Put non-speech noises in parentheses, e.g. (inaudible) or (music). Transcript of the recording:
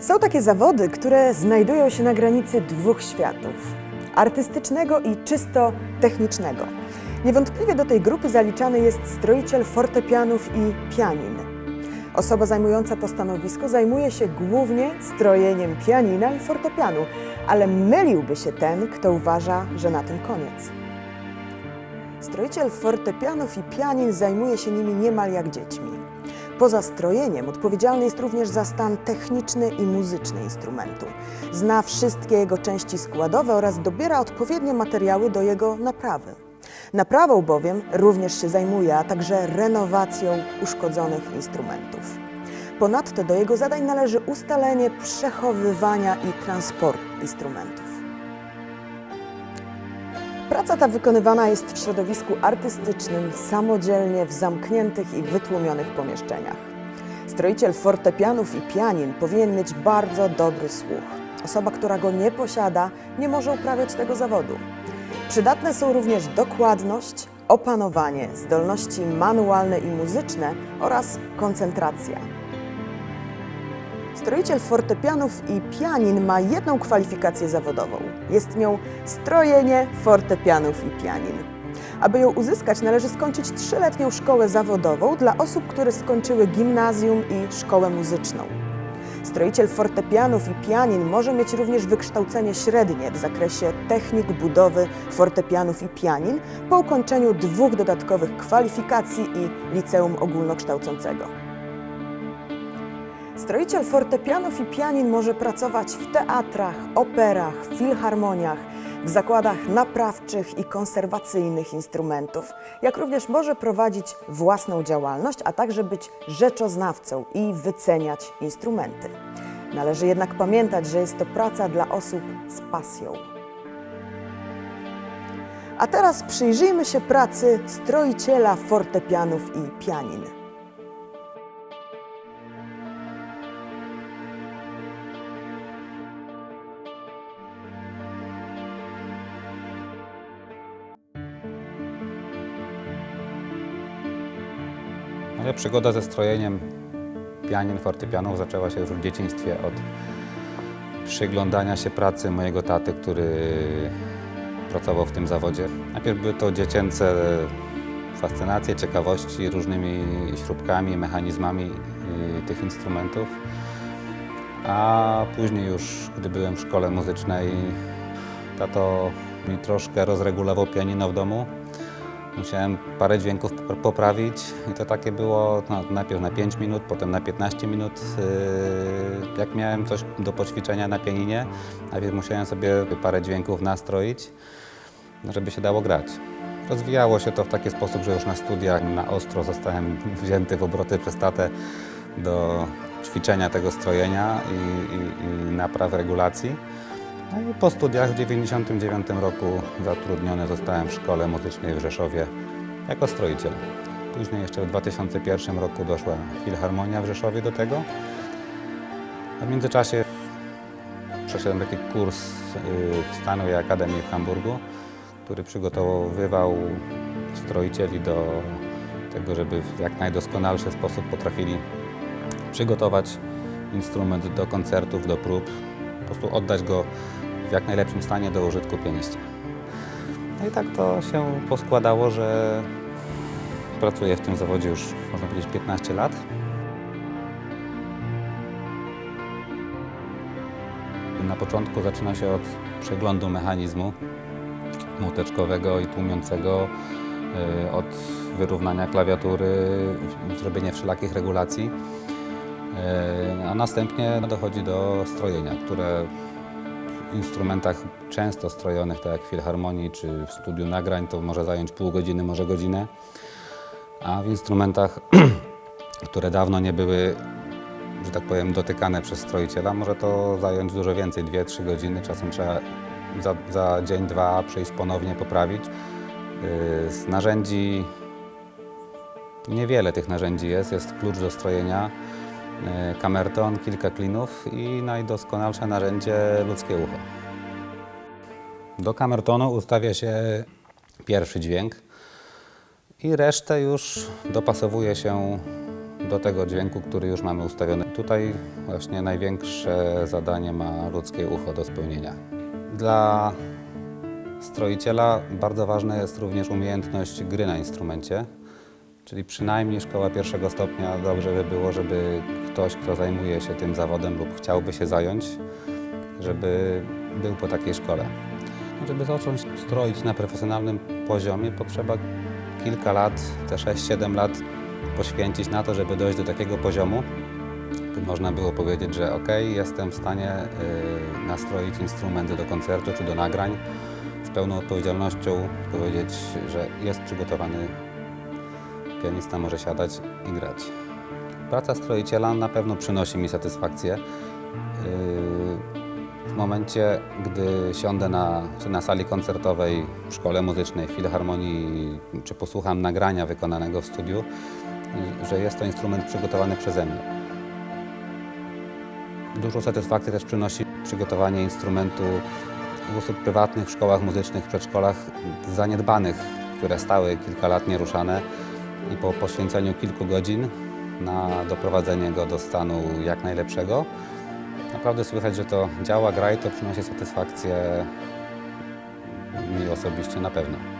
Są takie zawody, które znajdują się na granicy dwóch światów artystycznego i czysto technicznego. Niewątpliwie do tej grupy zaliczany jest stroiciel fortepianów i pianin. Osoba zajmująca to stanowisko zajmuje się głównie strojeniem pianina i fortepianu, ale myliłby się ten, kto uważa, że na tym koniec. Stroiciel fortepianów i pianin zajmuje się nimi niemal jak dziećmi. Poza strojeniem odpowiedzialny jest również za stan techniczny i muzyczny instrumentu. Zna wszystkie jego części składowe oraz dobiera odpowiednie materiały do jego naprawy. Naprawą bowiem również się zajmuje, a także renowacją uszkodzonych instrumentów. Ponadto do jego zadań należy ustalenie przechowywania i transport instrumentów. Praca ta wykonywana jest w środowisku artystycznym, samodzielnie w zamkniętych i wytłumionych pomieszczeniach. Stroiciel fortepianów i pianin powinien mieć bardzo dobry słuch. Osoba, która go nie posiada, nie może uprawiać tego zawodu. Przydatne są również dokładność, opanowanie, zdolności manualne i muzyczne oraz koncentracja. Stroiciel fortepianów i pianin ma jedną kwalifikację zawodową. Jest nią strojenie fortepianów i pianin. Aby ją uzyskać, należy skończyć trzyletnią szkołę zawodową dla osób, które skończyły gimnazjum i szkołę muzyczną. Stroiciel fortepianów i pianin może mieć również wykształcenie średnie w zakresie technik budowy fortepianów i pianin po ukończeniu dwóch dodatkowych kwalifikacji i liceum ogólnokształcącego. Stroiciel fortepianów i pianin może pracować w teatrach, operach, filharmoniach, w zakładach naprawczych i konserwacyjnych instrumentów, jak również może prowadzić własną działalność, a także być rzeczoznawcą i wyceniać instrumenty. Należy jednak pamiętać, że jest to praca dla osób z pasją. A teraz przyjrzyjmy się pracy stroiciela fortepianów i pianin. Moja przygoda ze strojeniem pianin, fortepianów zaczęła się już w dzieciństwie od przyglądania się pracy mojego taty, który pracował w tym zawodzie. Najpierw były to dziecięce fascynacje, ciekawości różnymi śrubkami, mechanizmami y, tych instrumentów. A później już, gdy byłem w szkole muzycznej, tato mi troszkę rozregulował pianino w domu. Musiałem parę dźwięków pop- poprawić i to takie było no, najpierw na 5 minut, potem na 15 minut. Yy, Jak miałem coś do poćwiczenia na pianinie, najpierw musiałem sobie parę dźwięków nastroić, żeby się dało grać. Rozwijało się to w taki sposób, że już na studiach na ostro zostałem wzięty w obroty przez tatę do ćwiczenia tego strojenia i, i, i napraw regulacji. No po studiach w 1999 roku zatrudniony zostałem w szkole muzycznej w Rzeszowie jako stroiciel. Później jeszcze w 2001 roku doszła Filharmonia w Rzeszowie do tego. A w międzyczasie przeszedłem taki kurs y, w Stanowej Akademii w Hamburgu, który przygotowywał stroicieli do tego, żeby w jak najdoskonalszy sposób potrafili przygotować instrument do koncertów, do prób, po prostu oddać go w jak najlepszym stanie do użytku pianiście. No i tak to się poskładało, że pracuję w tym zawodzie już, można powiedzieć, 15 lat. Na początku zaczyna się od przeglądu mechanizmu młoteczkowego i tłumiącego, y, od wyrównania klawiatury, zrobienia wszelakich regulacji. E, A następnie dochodzi do strojenia, które instrumentach często strojonych, tak jak w filharmonii czy w studiu nagrań, to może zająć pół godziny, może godzinę. A w instrumentach, (clears throat) które dawno nie były, że tak powiem, dotykane przez stroiciela, może to zająć dużo więcej, 2-3 godziny. Czasem trzeba za, za dzień, dwa przyjść ponownie poprawić. Yy, Z narzędzi Niewiele tych narzędzi jest. Jest klucz do strojenia, kamerton, kilka klinów i najdoskonalsze narzędzie ludzkie ucho. Do kamertonu ustawia się pierwszy dźwięk i resztę już dopasowuje się do tego dźwięku, który już mamy ustawiony. Tutaj właśnie największe zadanie ma ludzkie ucho do spełnienia. Dla stroiciela bardzo ważna jest również umiejętność gry na instrumencie, czyli przynajmniej szkoła pierwszego stopnia dobrze by było, żeby ktoś, kto zajmuje się tym zawodem lub chciałby się zająć, żeby był po takiej szkole. Żeby zacząć stroić na profesjonalnym poziomie, potrzeba kilka lat, te 6-7 lat poświęcić na to, żeby dojść do takiego poziomu, by można było powiedzieć, że ok, jestem w stanie y, nastroić instrumenty do koncertu czy do nagrań z pełną odpowiedzialnością, powiedzieć, że jest przygotowany pianista, może siadać i grać. Praca stroiciela na pewno przynosi mi satysfakcję. Yy, w momencie, gdy siądę na, czy na sali koncertowej w szkole muzycznej, w filharmonii, czy posłucham nagrania wykonanego w studiu, y, że jest to instrument przygotowany przeze mnie. Dużą satysfakcję też przynosi przygotowanie instrumentu w osób prywatnych, w szkołach muzycznych, w przedszkolach zaniedbanych, które stały kilka lat nieruszane i po poświęceniu kilku godzin na doprowadzenie go do stanu jak najlepszego, naprawdę słychać, że to działa, gra i to przynosi satysfakcję mi osobiście na pewno.